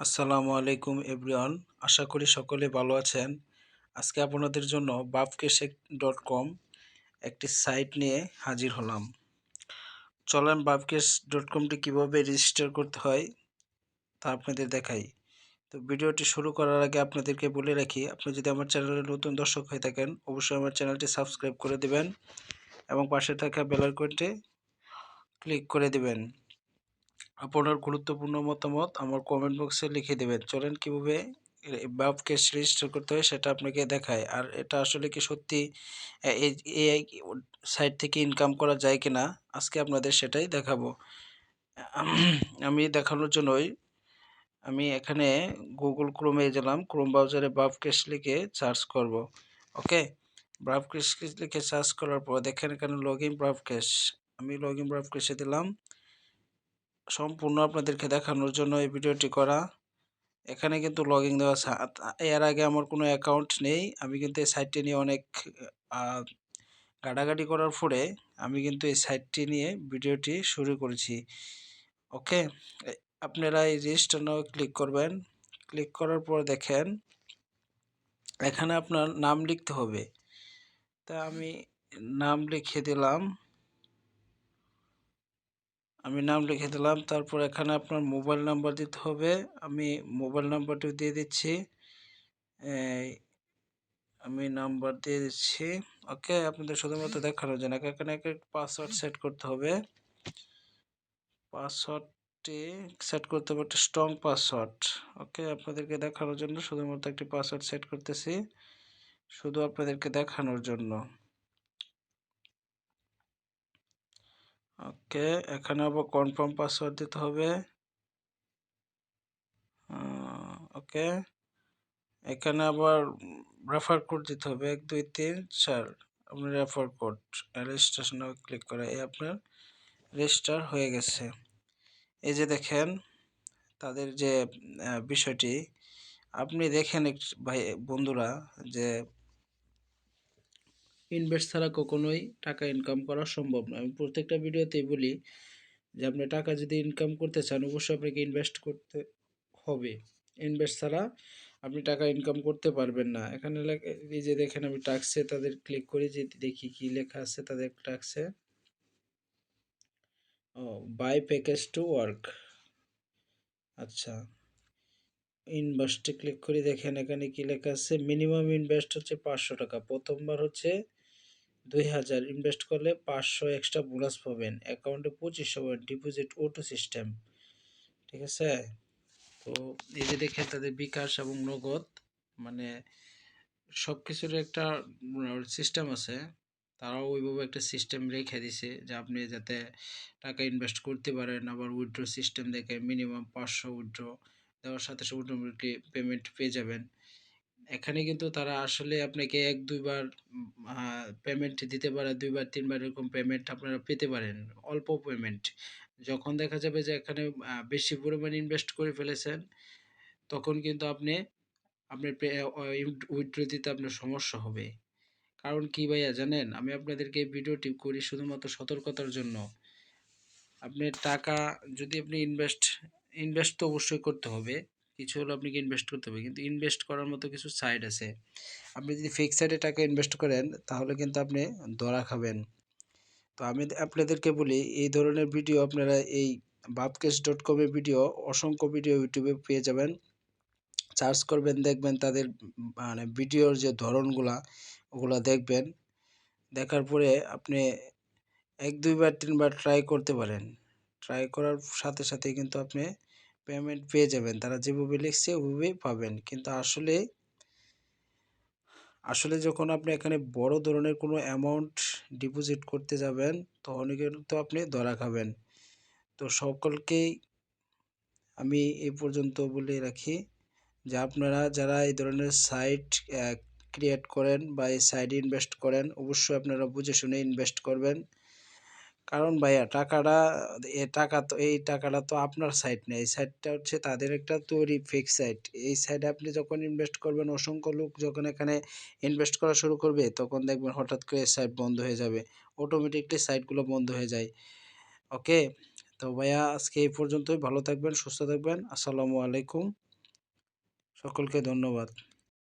আসসালামু আলাইকুম এভরিওয়ান। আশা করি সকলে ভালো আছেন। আজকে আপনাদের জন্য বাপকেশেক ডট কম একটি সাইট নিয়ে হাজির হলাম। চলেন বাপকেশ ডট কমটি কীভাবে রেজিস্টার করতে হয় তা আপনাদের দেখাই। তো ভিডিওটি শুরু করার আগে আপনাদেরকে বলে রাখি, আপনি যদি আমার চ্যানেলে নতুন দর্শক হয়ে থাকেন, অবশ্যই আমার চ্যানেলটি সাবস্ক্রাইব করে দেবেন এবং পাশে থাকা বেলাইকনটি ক্লিক করে দেবেন। আপনার গুরুত্বপূর্ণ মতামত আমার কমেন্ট বক্সে লিখে দেবেন। চলেন কীভাবে বাপ ক্যাশ রেজিস্টার করতে হয় সেটা আপনাকে দেখায় আর এটা আসলে কি সত্যি এই সাইট থেকে ইনকাম করা যায় কি না আজকে আপনাদের সেটাই দেখাবো। আমি দেখানোর জন্যই আমি এখানে গুগল ক্রোমে গেলাম। ক্রোম ব্রাউজারে বাপ ক্যাশ লিখে সার্চ করব। ওকে ব্রাভ ক্যাশ লিখে সার্চ করার পর দেখেন এখানে লগ ইন ব্রাভ ক্যাশ আমি লগ ইন ব্রাভ ক্যাশে দিলাম। সম্পূর্ণ আপনাদেরকে দেখানোর জন্য এই ভিডিওটি করা। এখানে কিন্তু লগ ইন দেওয়া এর আগে আমার কোনো অ্যাকাউন্ট নেই। আমি কিন্তু এই সাইটটি নিয়ে অনেক গাড়াগাড়ি করার পরে আমি কিন্তু এই সাইটটি নিয়ে ভিডিওটি শুরু করেছি। ওকে? আপনারা এই রেজিস্টার নাও ক্লিক করবেন। ক্লিক করার পর দেখেন, এখানে আপনার নাম লিখতে হবে। তা আমি নাম লিখে দিলাম। আমি নাম লিখে দিলাম। তারপর এখানে আপনার মোবাইল নাম্বার দিতে হবে। আমি মোবাইল নাম্বারটি দিয়ে দিচ্ছি। আমি নাম্বার দিয়ে দিচ্ছি। ওকে, আপনাদের শুধুমাত্র দেখানোর জন্য। এখানে এক পাসওয়ার্ড সেট করতে হবে। পাসওয়ার্ডটি সেট করতে হবে একটা স্ট্রং পাসওয়ার্ড ওকে, আপনাদেরকে দেখানোর জন্য শুধুমাত্র একটি পাসওয়ার্ড সেট করতেছি। শুধু আপনাদেরকে দেখানোর জন্য। ওকে, এখানে আবার কনফার্ম পাসওয়ার্ড দিতে হবে। ওকে, এখানে আবার রেফার কোড দিতে হবে। এক, দুই, তিন, চার আপনার রেফার কোড রেজিস্ট্রেশনে ক্লিক করে, এই আপনার রেজিস্টার হয়ে গেছে। এই যে দেখেন, তাদের যে বিষয়টি, আপনি দেখেন ভাই, বন্ধুরা, যে ইনভেস্ট ছাড়া কখনোই টাকা ইনকাম করা সম্ভব নয়। আমি প্রত্যেকটা ভিডিওতেই বলি যে, আপনি টাকা যদি ইনকাম করতে চান, অবশ্যই আপনাকে ইনভেস্ট করতে হবে। ইনভেস্ট ছাড়া আপনি টাকা ইনকাম করতে পারবেন না। এখানে এই যে দেখেন আমি টাক্সে তাদের ক্লিক করি, যে দেখি কি লেখা আছে তাদের টাক্সে। ও, বাই প্যাকেজ টু ওয়ার্ক। আচ্ছা ইনভেস্টে ক্লিক করি, দেখেন এখানে কি লেখা আছে, মিনিমাম ইনভেস্ট হচ্ছে পাঁচশো টাকা। প্রথমবার হচ্ছে দুই হাজার ইনভেস্ট করলে পাঁচশো এক্সট্রা বোনাস পাবেন। অ্যাকাউন্টে পঁচিশশো পাবেন ডিপোজিট ওটো সিস্টেম। ঠিক আছে? তো এই যে দেখেন তাদের বিকাশ এবং নগদ মানে সব কিছুর একটা সিস্টেম আছে। তারাও ওইভাবে একটা সিস্টেম রেখে দিছে যে আপনি যাতে টাকা ইনভেস্ট করতে পারেন, আবার উইথড্র সিস্টেম দেখে মিনিমাম পাঁচশো উইথড্র দেওয়ার সাথে সাথে অটোমেটিকলি পেমেন্ট পেয়ে যাবেন। এখানে কিন্তু তারা আসলে আপনাকে এক দুইবার পেমেন্ট দিতে পারে দুইবার তিনবার এরকম পেমেন্ট আপনারা পেতে পারেন, অল্প পেমেন্ট যখন দেখা যাবে যে এখানে বেশি পরিমাণ ইনভেস্ট করে ফেলেছেন, তখন কিন্তু আপনি, আপনার উইথড্র দিতে আপনার সমস্যা হবে। কারণ কি ভাইয়া জানেন, আমি আপনাদেরকে ভিডিওটি করি শুধুমাত্র সতর্কতার জন্য। আপনি টাকা যদি আপনি ইনভেস্ট ইনভেস্ট তো অবশ্যই করতে হবে। কিছু হলো আপনাকে ইনভেস্ট করতে হবে। কিন্তু ইনভেস্ট করার মতো কিছু সাইড আছে। আপনি যদি ফিক্স সাইডে টাকা ইনভেস্ট করেন, তাহলে কিন্তু আপনি ধরা খাবেন। তো আমি আপনাদেরকে বলি, এই ধরনের ভিডিও আপনারা এই বাপকেশ ডট কমের ভিডিও অসংখ্য ভিডিও ইউটিউবে পেয়ে যাবেন। সার্চ করবেন, দেখবেন তাদের মানে ভিডিওর যে ধরনগুলা, ওগুলো দেখবেন। দেখার পরে আপনি এক, দুইবার, তিনবার ট্রাই করতে পারেন। ট্রাই করার সাথে সাথে কিন্তু আপনি পেমেন্ট পেয়ে যাবেন। তারা যেভাবে লিখছে ওইভাবেই পাবেন। কিন্তু আসলে আসলে যখন আপনি এখানে বড় ধরনের কোনো অ্যামাউন্ট ডিপোজিট করতে যাবেন তখন কিন্তু আপনি ধরা খাবেন। তো সকলকেই আমি এ পর্যন্ত বলে রাখি যে, আপনারা যারা এই ধরনের সাইট ক্রিয়েট করেন বা এই সাইডে ইনভেস্ট করেন, অবশ্যই আপনারা বুঝে শুনে ইনভেস্ট করবেন। কারণ ভাইয়া টাকাটা, এ টাকা তো, এই টাকাটা তো আপনার সাইট নেই। এই সাইটটা হচ্ছে তাদের একটা তৈরি ফিক্স সাইট এই সাইডে আপনি যখন ইনভেস্ট করবেন, অসংখ্য লোক যখন এখানে ইনভেস্ট করা শুরু করবে, তখন দেখবেন হঠাৎ করে সাইট বন্ধ হয়ে যাবে। অটোমেটিকলি সাইটগুলো বন্ধ হয়ে যায়। ওকে তো ভাইয়া আজকে এই পর্যন্তই। ভালো থাকবেন, সুস্থ থাকবেন। আসসালামু আলাইকুম। সকলকে ধন্যবাদ।